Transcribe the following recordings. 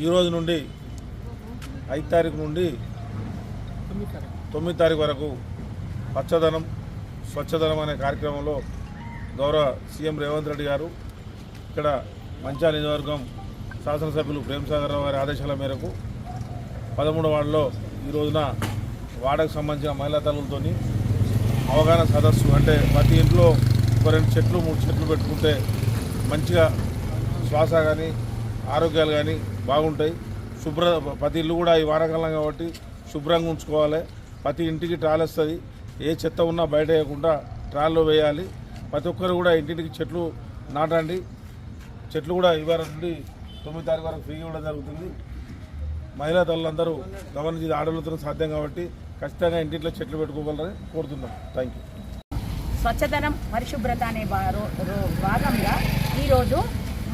ఈరోజు నుండి ఐదు తారీఖు నుండి తొమ్మిది తారీఖు వరకు పచ్చదనం స్వచ్ఛదనం అనే కార్యక్రమంలో గౌరవ సీఎం రేవంత్ రెడ్డి గారు ఇక్కడ మంచాల నియోజకవర్గం శాసనసభ్యులు ప్రేమసాగర్ రావు గారి ఆదేశాల మేరకు పదమూడు వార్డులో ఈ రోజున వాడకు సంబంధించిన మహిళా తల్లులతో అవగాహన సదస్సు అంటే ప్రతి ఇంట్లో ఒక రెండు చెట్లు మూడు చెట్లు పెట్టుకుంటే మంచిగా శ్వాస కానీ ఆరోగ్యాలు కానీ బాగుంటాయి. శుభ్ర ప్రతి ఇల్లు కూడా ఈ వానాకాలం కాబట్టి శుభ్రంగా ఉంచుకోవాలి. ప్రతి ఇంటికి ట్రాల్ వస్తుంది. ఏ చెత్త ఉన్నా బయట వేయకుండా ట్రాల్లో వేయాలి. ప్రతి ఒక్కరు కూడా ఇంటింటికి చెట్లు నాటండి. చెట్లు కూడా ఇవాళ నుండి తొమ్మిది తారీఖు వరకు ఫ్రీగా ఇవ్వడం జరుగుతుంది. మహిళా తల్లులందరూ గమనించి ఇది ఆడవాళ్ళతో సాధ్యం కాబట్టి ఖచ్చితంగా ఇంటింట్లో చెట్లు పెట్టుకోగలరని కోరుతున్నాం. థ్యాంక్ యూ స్వచ్ఛతనం పరిశుభ్రత అనే భాగంగా ఈరోజు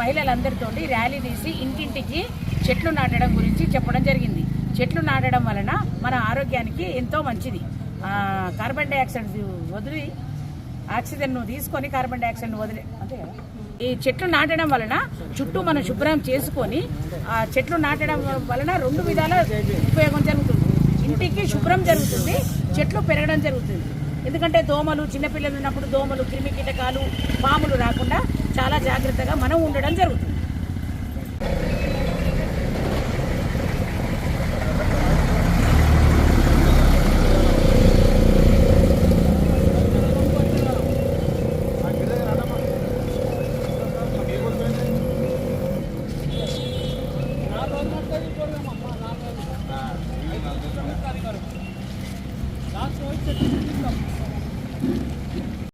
మహిళలందరితో ర్యాలీ తీసి ఇంటింటికి చెట్లు నాటడం గురించి చెప్పడం జరిగింది. చెట్లు నాటడం వలన మన ఆరోగ్యానికి ఎంతో మంచిది. కార్బన్ డైఆక్సైడ్ వదిలి ఆక్సిజన్ను తీసుకొని కార్బన్ డైఆక్సైడ్ను వదిలే అంతే కదా ఈ చెట్లు నాటడం వలన చుట్టూ మనం శుభ్రం చేసుకొని ఆ చెట్లు నాటడం వలన రెండు విధాల ఉపయోగం జరుగుతుంది. ఇంటికి శుభ్రం జరుగుతుంది చెట్లు పెరగడం జరుగుతుంది. ఎందుకంటే దోమలు చిన్నపిల్లలు ఉన్నప్పుడు దోమలు క్రిమి కీటకాలు పాములు రాకుండా జాగ్రత్తగా మనం ఉండడం జరుగుతుంది